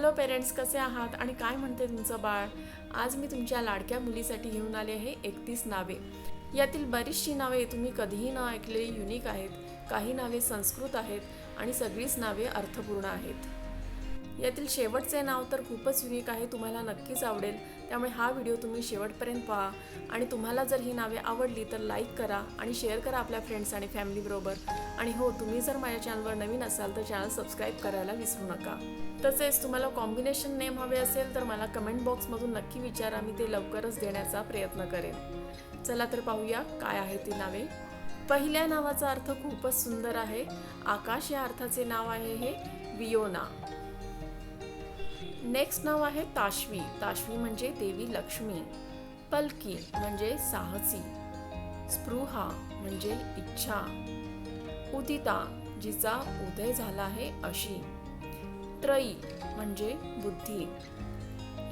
Hello parents कसे आहात आणि काय म्हणते तुमचं बाळ? आज मी तुमच्या लाडक्या मुलीसाठी घेऊन आले आहे एकतीस नावे. यातील बरीचशी नावे तुम्ही कधीही न ऐकलेली युनिक आहेत. काही नावे संस्कृत आहेत आणि सगळीच नावे अर्थपूर्ण आहेत. यातील शेवटचे नाव तर खूपच युनिक आहे तुम्हाला नक्कीच आवडेल. त्यामुळे हा व्हिडिओ तुम्ही शेवटपर्यंत पहा. आणि तुम्हाला जर ही नावे आवडली तर लाईक करा आणि शेअर करा आपल्या फ्रेंड्स आणि फॅमिलीबरोबर आणि हो तुम्ही जर माझ्या चॅनलवर नवीन असाल तर चॅनल सबस्क्राईब करायला विसरू नका. तसेच तुम्हाला कॉम्बिनेशन नेम हवे असेल तर मला कमेंट बॉक्समधून नक्की विचारा मी ते लवकरच देण्याचा प्रयत्न करेन. चला तर पाहूया काय आहे ती नावे. पहिल्या नावाचा अर्थ खूपच सुंदर आहे. आकाश या अर्थाचे नाव आहे हे वियोना. नेक्स्ट नाव आहे ताशवी. ताशवी म्हणजे देवी लक्ष्मी. पलकी म्हणजे साहसी. स्पृहा म्हणजे इच्छा. उदिता जिचा उदय झाला आहे अशी. त्रयी म्हणजे बुद्धी.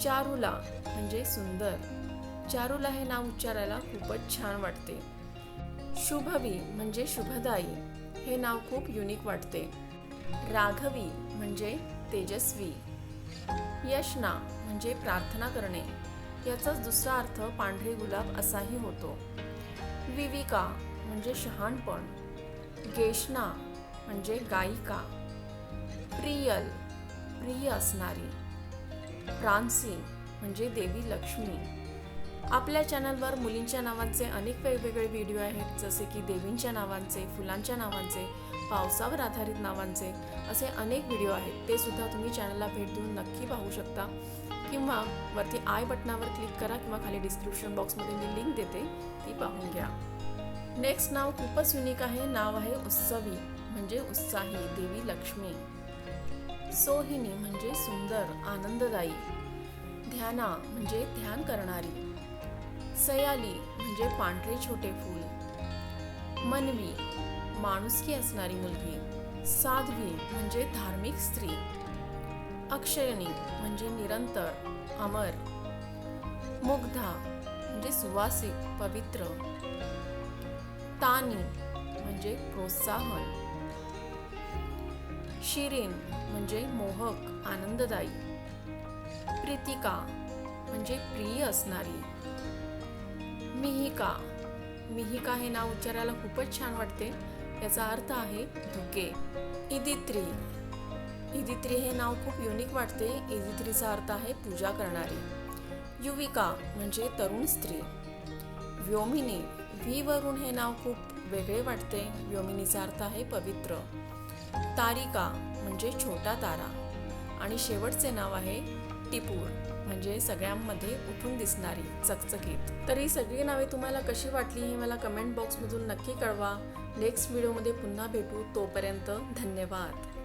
चारुला म्हणजे सुंदर. चारुला हे नाव उच्चारायला खूपच छान वाटते. शुभवी म्हणजे शुभदायी. हे नाव खूप युनिक वाटते. राघवी म्हणजे तेजस्वी. यशना म्हणजे प्रार्थना करणे. याचाच दुसरा अर्थ पांढरे गुलाब असाही होतो. विविका म्हणजे शहाणपण. गेशना म्हणजे गायिका. प्रियल प्रिय असणारी. प्रांसी म्हणजे देवी लक्ष्मी. आपल्या चॅनलवर मुलींच्या नावांचे अनेक वेगवेगळे व्हिडिओ आहेत जसे की देवींच्या नावांचे फुलांच्या नावांचे पावसावर आधारित नावांचे असे अनेक व्हिडिओ आहेत. ते सुद्धा तुम्ही चॅनलला भेट देऊन नक्की पाहू शकता. किंवा वरती आय बटनावर क्लिक करा किंवा खाली डिस्क्रिप्शन बॉक्समध्ये मी लिंक देते ती पाहून घ्या. नेक्स्ट नाव खूपच युनिक आहे. नाव आहे उत्सवी म्हणजे उत्साही देवी लक्ष्मी. सोहिनी म्हणजे सुंदर आनंददायी. ध्याना म्हणजे ध्यान करणारी. सयाली म्हणजे पांढरे छोटे फूल. मनवी माणुसकी असणारी मुलगी. साध्वी म्हणजे धार्मिक स्त्री. अक्षयणी म्हणजे निरंतर अमर. मुग्धा म्हणजे सुवासिक पवित्र. तानी म्हणजे प्रोत्साहन. शिरीन म्हणजे मोहक आनंददायी. प्रीतिका म्हणजे प्रिय असणारी. मिहिका. मिहिका हे नाव उच्चारायला खूपच छान वाटते. याचा अर्थ आहे धुके. इदित्री. इदित्री हे नाव खूप युनिक वाटते. इदित्रीचा अर्थ आहे पूजा करणारी. युविका म्हणजे तरुण स्त्री. व्योमिनी. व्ही वरून हे नाव खूप वेगळे वाटते. व्योमिनीचा अर्थ आहे पवित्र. तारिका म्हणजे छोटा तारा. आणि शेवटचे नाव आहे टिपूर. म्हणजे सगळ्यांमध्ये उठून दिसणारी चकचकीत. तर ही सगळी नावे तुम्हाला कशी वाटली हे मला कमेंट बॉक्समधून नक्की कळवा. नेक्स्ट व्हिडिओमध्ये पुन्हा भेटू. तोपर्यंत धन्यवाद.